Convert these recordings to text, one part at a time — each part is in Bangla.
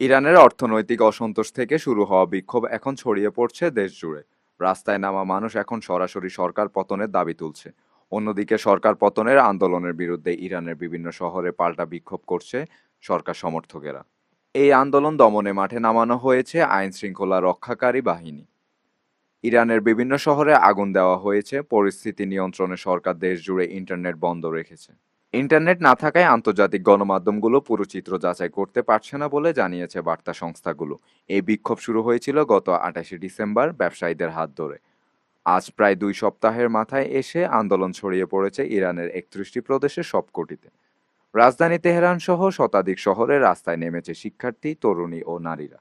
ইরানের অর্থনৈতিক অসন্তোষ থেকে শুরু হওয়া বিক্ষোভ এখন ছড়িয়ে পড়ছে দেশ জুড়ে রাস্তায় নামা মানুষ এখন সরাসরি সরকার পতনের দাবি তুলছে। অন্যদিকে সরকার পতনের আন্দোলনের বিরুদ্ধে ইরানের বিভিন্ন শহরে পাল্টা বিক্ষোভ করছে সরকার সমর্থকেরা। এই আন্দোলন দমনে মাঠে নামানো হয়েছে আইন শৃঙ্খলা রক্ষাকারী বাহিনী। ইরানের বিভিন্ন শহরে আগুন দেওয়া হয়েছে, পরিস্থিতি নিয়ন্ত্রণে সরকার দেশ জুড়ে ইন্টারনেট বন্ধ রেখেছে। ইন্টারনেট না থাকায় আন্তর্জাতিক গণমাধ্যমগুলো পুরো চিত্র যাচাই করতে পারছে না বলে জানিয়েছে বার্তা সংস্থাগুলো। এই বিক্ষোভ শুরু হয়েছিল গত আঠাশে ডিসেম্বর ব্যবসায়ীদের হাত ধরে। আজ প্রায় দুই সপ্তাহের মাথায় এসে আন্দোলন ছড়িয়ে পড়েছে ইরানের একত্রিশটি প্রদেশের সবকটিতে। রাজধানী তেহরান সহ শতাধিক শহরে রাস্তায় নেমেছে শিক্ষার্থী, তরুণী ও নারীরা।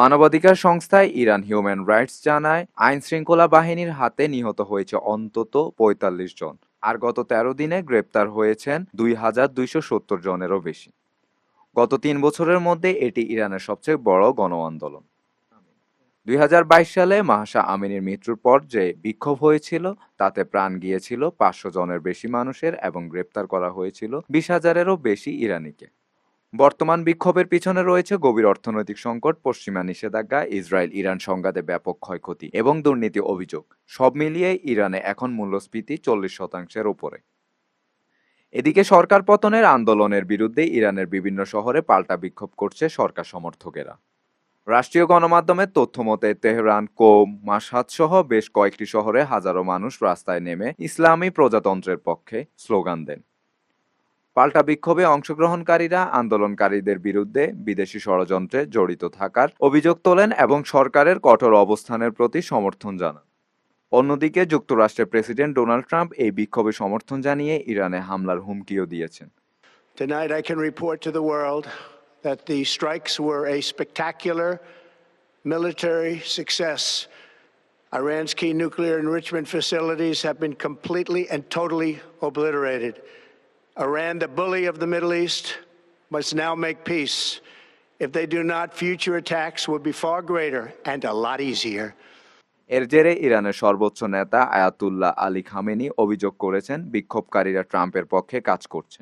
মানবাধিকার সংস্থায় ইরান হিউম্যান রাইটস জানায় আইন শৃঙ্খলা বাহিনীর হাতে নিহত হয়েছে অন্তত পঁয়তাল্লিশ জন, আর গত তেরো দিনে গ্রেপ্তার হয়েছেন দুই হাজার দুইশো সত্তর জনেরও বেশি। গত তিন বছরের মধ্যে এটি ইরানের সবচেয়ে বড় গণ আন্দোলন দুই হাজার বাইশ সালে মাহসা আমিনীর মৃত্যুর পর যে বিক্ষোভ হয়েছিল, তাতে প্রাণ গিয়েছিল পাঁচশো জনের বেশি মানুষের এবং গ্রেপ্তার করা হয়েছিল বিশ হাজারেরও বেশি ইরানিকে। বর্তমান বিক্ষোভের পিছনে রয়েছে গভীর অর্থনৈতিক সংকট, পশ্চিমা নিষেধাজ্ঞা ইসরায়েল ইরান সংঘাতে ব্যাপক ক্ষয়ক্ষতি এবং দুর্নীতি অভিযোগ। সব মিলিয়ে ইরানে এখন মূল্যস্ফীতি চল্লিশ শতাংশের উপরে। এদিকে সরকার পতনের আন্দোলনের বিরুদ্ধে ইরানের বিভিন্ন শহরে পাল্টা বিক্ষোভ করছে সরকার সমর্থকেরা। রাষ্ট্রীয় গণমাধ্যমের তথ্য মতে তেহরান, কোম মাসাদ সহ বেশ কয়েকটি শহরে হাজারো মানুষ রাস্তায় নেমে ইসলামী প্রজাতন্ত্রের পক্ষে স্লোগান দেন। পাল্টা বিক্ষোভে অংশগ্রহণকারীরা আন্দোলনকারীদের বিরুদ্ধে বিদেশি ষড়যন্ত্রে জড়িত থাকার অভিযোগ তোলেন এবং সরকারের কঠোর অবস্থানের প্রতি সমর্থন জানান অন্যদিকে যুক্তরাষ্ট্রের প্রেসিডেন্ট ডোনাল্ড ট্রাম্প এই বিক্ষোভে সমর্থন জানিয়ে ইরানে হামলার হুমকিও দিয়েছেন Tonight, I can report to the world that the strikes were a spectacular military success. Iran's key nuclear enrichment facilities have been completely and totally obliterated. Iran, the bully of the Middle East, must now make peace. If they do not, future attacks will be far greater and a lot easier. এর জেরে ইরানের সর্বোচ্চ নেতা আয়াতুল্লাহ আলী খামেনি অভিযোগ করেছেন বিক্ষোভকারীরা ট্রাম্পের পক্ষে কাজ করছে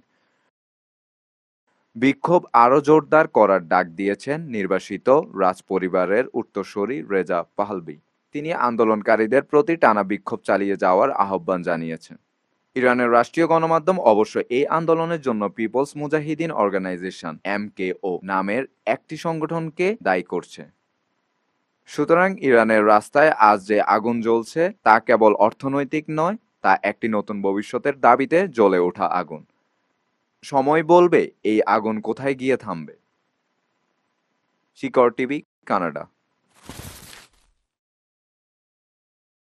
বিক্ষোভ আরও জোরদার করার ডাক দিয়েছেন নির্বাসিত রাজপরিবারের উত্তরসূরি রেজা পাহলবি তিনি আন্দোলনকারীদের প্রতি টানা বিক্ষোভ চালিয়ে যাওয়ার আহ্বান জানিয়েছেন ইরানের রাষ্ট্রীয় গণমাধ্যম অবশ্য এই আন্দোলনের জন্য পিপলস মুজাহিদিন অর্গানাইজেশন এমকেও নামের একটি সংগঠনকে দায়ী করছে। সুতরাং ইরানের রাস্তায় আজ যে আগুন জ্বলছে তা কেবল অর্থনৈতিক নয়, তা একটি নতুন ভবিষ্যতের দাবিতে জ্বলে ওঠা আগুন। সময় বলবে এই আগুন কোথায় গিয়ে থামবে। Shikor TV, Canada.